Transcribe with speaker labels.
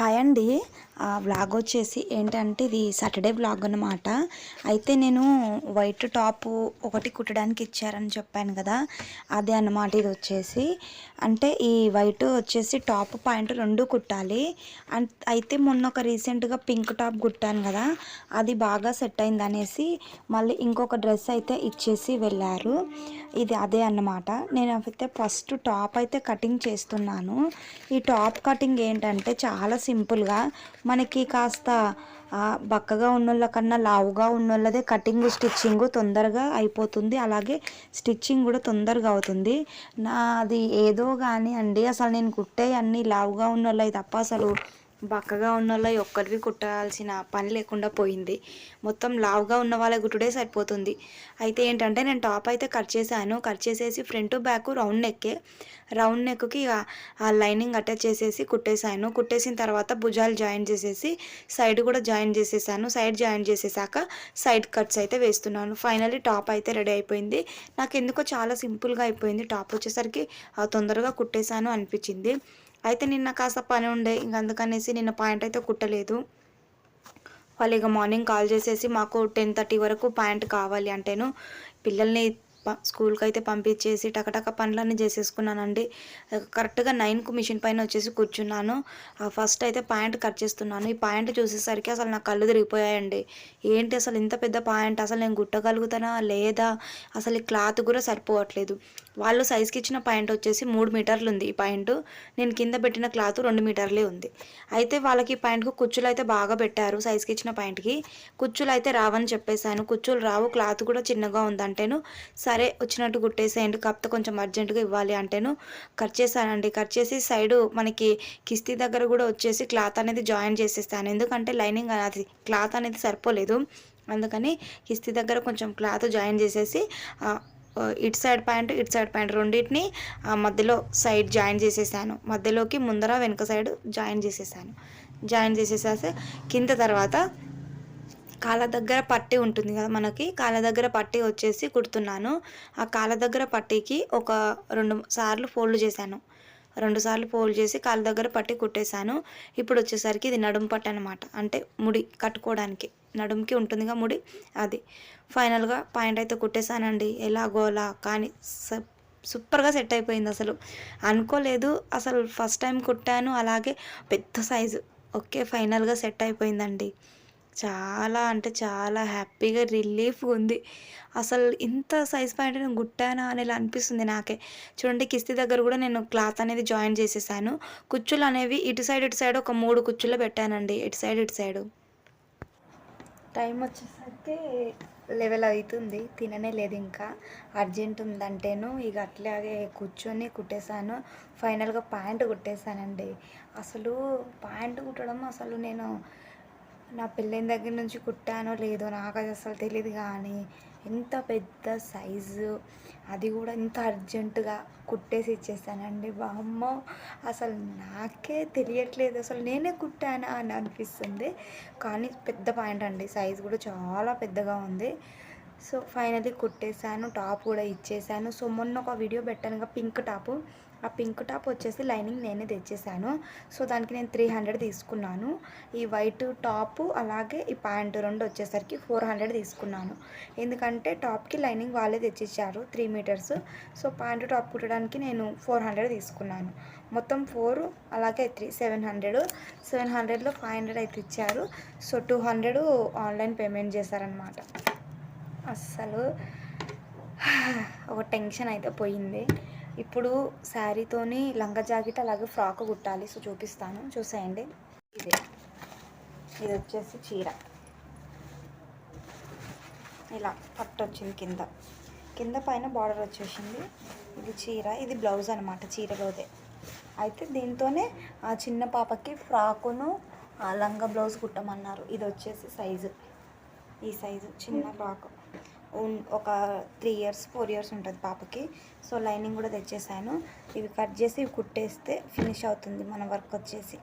Speaker 1: Hi అండి. Vlog వచ్చేసి ఏంటంటే ఇది సాటర్డే వ్లాగ్ అనమాట అయితే నేను వైట్ టాప్ ఒకటి కుట్టడానికి ఇచ్చారని చెప్పాను కదా అదే అన్నమాట ఇది వచ్చేసి. అంటే ఈ వైట్ వచ్చేసి టాప్ పాయింట్ రెండు కుట్టాలి. అయితే మొన్న ఒక రీసెంట్గా పింక్ టాప్ కుట్టాను కదా అది బాగా సెట్ అయింది అనేసి మళ్ళీ ఇంకొక డ్రెస్ అయితే ఇచ్చేసి వెళ్ళారు. ఇది అదే అన్నమాట. నేను అయితే ఫస్ట్ టాప్ అయితే కటింగ్ చేస్తున్నాను. ఈ టాప్ కటింగ్ ఏంటంటే చాలా సింపుల్గా మనకి కాస్త బక్కగా ఉన్నోళ్ళ కన్నా లావుగా ఉన్నోళ్ళదే కటింగ్ స్టిచ్చింగ్ తొందరగా అయిపోతుంది. అలాగే స్టిచ్చింగ్ కూడా తొందరగా అవుతుంది. నాది ఏదో కానీ అండి. అసలు నేను కుట్టే అన్ని లావుగా ఉన్నోళ్ళవి తప్ప అసలు బక్కగా ఉన్న వాళ్ళ ఒక్కరివి కుట్టాల్సిన పని లేకుండా పోయింది. మొత్తం లావుగా ఉన్న వాళ్ళ గుట్టుడే సరిపోతుంది. అయితే ఏంటంటే నేను టాప్ అయితే కట్ చేశాను. కట్ చేసేసి ఫ్రంట్ బ్యాక్ రౌండ్ నెక్కే. రౌండ్ నెక్కి ఆ లైనింగ్ అటాచ్ చేసేసి కుట్టేశాను. కుట్టేసిన తర్వాత భుజాలు జాయిన్ చేసేసి సైడ్ కూడా జాయిన్ చేసేసాను. సైడ్ జాయిన్ చేసేసాక సైడ్ కట్స్ అయితే వేస్తున్నాను. ఫైనల్లీ టాప్ అయితే రెడీ అయిపోయింది. నాకు ఎందుకో చాలా సింపుల్గా అయిపోయింది. టాప్ వచ్చేసరికి తొందరగా కుట్టేశాను అనిపించింది. అయితే నిన్న కాస్త పని ఉండే ఇంక అందుకనేసి నిన్న పాయింట్ అయితే కుట్టలేదు. వాళ్ళు ఇక మార్నింగ్ కాల్ చేసేసి మాకు టెన్ థర్టీ వరకు పాయింట్ కావాలి అంటేను పిల్లల్ని స్కూల్కి అయితే పంపించేసి టకటక పనులన్నీ చేసేసుకున్నానండి. కరెక్ట్గా నైన్కు మిషన్ పైన వచ్చేసి కూర్చున్నాను. ఫస్ట్ అయితే ప్యాంట్ కట్ చేస్తున్నాను. ఈ ప్యాంట్ చూసేసరికి అసలు నా కళ్ళు తిరిగిపోయాయండి. ఏంటి అసలు ఇంత పెద్ద ప్యాంట్? అసలు నేను గుట్టగలుగుతానా? లేదా? అసలు ఈ క్లాత్ కూడా సరిపోవట్లేదు. వాళ్ళు సైజ్కి ఇచ్చిన ప్యాంట్ వచ్చేసి మూడు మీటర్లు ఉంది ఈ ప్యాంటు. నేను కింద పెట్టిన క్లాత్ రెండు మీటర్లే ఉంది. అయితే వాళ్ళకి ఈ ప్యాంట్కు కుచ్చులు అయితే బాగా పెట్టారు సైజ్కి ఇచ్చిన ప్యాంట్కి. కుచ్చులు అయితే రావని చెప్పేశాను. కుచ్చులు రావు క్లాత్ కూడా చిన్నగా ఉందంటేను సరే వచ్చినట్టు కుట్టేసేయండి. కాకపోతే కొంచెం అర్జెంటుగా ఇవ్వాలి అంటేను కట్ చేశానండి. కట్ చేసి సైడు మనకి కిస్తీ దగ్గర కూడా వచ్చేసి క్లాత్ అనేది జాయిన్ చేసేస్తాను. ఎందుకంటే లైనింగ్ అది క్లాత్ అనేది సరిపోలేదు. అందుకని కిస్తీ దగ్గర కొంచెం క్లాత్ జాయిన్ చేసేసి ఇటు సైడ్ ప్యాంట్ ఇటు సైడ్ ప్యాంట్ రెండింటిని ఆ, మధ్యలో సైడ్ జాయిన్ చేసేసాను. మధ్యలోకి ముందర వెనుక సైడ్ జాయిన్ చేసేసాను. జాయిన్ చేసేసాసి కింద తర్వాత కాళ్ళ దగ్గర పట్టి ఉంటుంది కదా మనకి కాళ్ళ దగ్గర పట్టి వచ్చేసి కుడుతున్నాను. ఆ కాళ్ళ దగ్గర పట్టీకి ఒక రెండు సార్లు ఫోల్డ్ చేశాను. రెండు సార్లు ఫోల్డ్ చేసి కాళ్ళ దగ్గర పట్టి కుట్టేశాను. ఇప్పుడు వచ్చేసరికి ఇది నడుము పట్టు అనమాట అంటే ముడి కట్టుకోవడానికి. నడుముకి ఉంటుందిగా ముడి అది. ఫైనల్గా పాయింట్ అయితే కుట్టేశానండి. ఎలాగోలా కానీ సూపర్గా సెట్ అయిపోయింది అసలు. అనుకోలేదు. అసలు ఫస్ట్ టైం కుట్టాను. అలాగే పెద్ద సైజు. ఓకే ఫైనల్గా సెట్ అయిపోయిందండి. చాలా అంటే చాలా హ్యాపీగా రిలీఫ్గా ఉంది. అసలు ఇంత సైజ్ ప్యాంట్ నేను గుట్టానా అనేలా అనిపిస్తుంది నాకే. చూడండి కిస్తీ దగ్గర కూడా నేను క్లాత్ అనేది జాయిన్ చేసేసాను. కుచ్చులు అనేవి ఇటు సైడ్ ఇటు సైడ్ ఒక మూడు కుచ్చులు పెట్టానండి. ఇటు సైడ్ ఇటు సైడ్. టైం వచ్చేసరికి లెవెల్ అవుతుంది. తిననే లేదు ఇంకా. అర్జెంట్ ఉందంటేను ఇక అట్లాగే కూర్చొని కుట్టేశాను. ఫైనల్గా ప్యాంట్ కుట్టేశానండి. అసలు ప్యాంటు కుట్టడం అసలు నేను నా పెళ్ళైన దగ్గర నుంచి కుట్టానో లేదో నాకు అది అసలు తెలియదు కానీ ఎంత పెద్ద సైజు అది కూడా ఇంత అర్జెంటుగా కుట్టేసి ఇచ్చేసానండి. బామ్మ అసలు నాకే తెలియట్లేదు. అసలు నేనే కుట్టానా అని అనిపిస్తుంది. కానీ పెద్ద పాయింట్ అండి సైజు కూడా చాలా పెద్దగా ఉంది. సో ఫైనలీ కుట్టేశాను టాప్ కూడా ఇచ్చేసాను సో మొన్న ఒక వీడియో పెట్టాను పింక్ టాప్. ఆ పింక్ టాప్ వచ్చేసి లైనింగ్ నేనే తెచ్చేసాను సో దానికి నేను త్రీ హండ్రెడ్ తీసుకున్నాను. ఈ వైట్ టాప్ అలాగే ఈ ప్యాంట్ రెండు వచ్చేసరికి ఫోర్ హండ్రెడ్ తీసుకున్నాను. ఎందుకంటే టాప్కి లైనింగ్ వాళ్ళే తెచ్చిచ్చారు three meters so pant top కుట్టడానికి నేను ఫోర్ హండ్రెడ్ తీసుకున్నాను. మొత్తం ఫోర్ అలాగే త్రీ సెవెన్ హండ్రెడ్ సెవెన్ హండ్రెడ్లో ఫైవ్ హండ్రెడ్ అయితే ఇచ్చారు. So two hundred online payment చేశారనమాట అస్సలు ఒక టెన్షన్ అయితే పోయింది. ఇప్పుడు శారీతోని లంగా జాకెట్ అలాగే ఫ్రాక్ కుట్టాలి. సో చూపిస్తాను. చూసేయండి. ఇదే. ఇది వచ్చేసి చీర. ఇలా పట్టు వచ్చింది కింద. కింద పైన బార్డర్ వచ్చేసింది. ఇది చీర. ఇది బ్లౌజ్ అనమాట చీరలోదే. అయితే దీంతోనే ఆ చిన్న పాపకి ఫ్రాకును ఆ లంగా బ్లౌజ్ కుట్టమన్నారు. ఇది వచ్చేసి సైజు. ఈ సైజు చిన్న ఫ్రాక్. ఒక త్రీ ఇయర్స్ ఫోర్ ఇయర్స్ ఉంటుంది పాపకి. సో లైనింగ్ కూడా తెచ్చేసాను. ఇవి కట్ చేసి ఇవి కుట్టేస్తే ఫినిష్ అవుతుంది మన వర్క్ వచ్చేసి.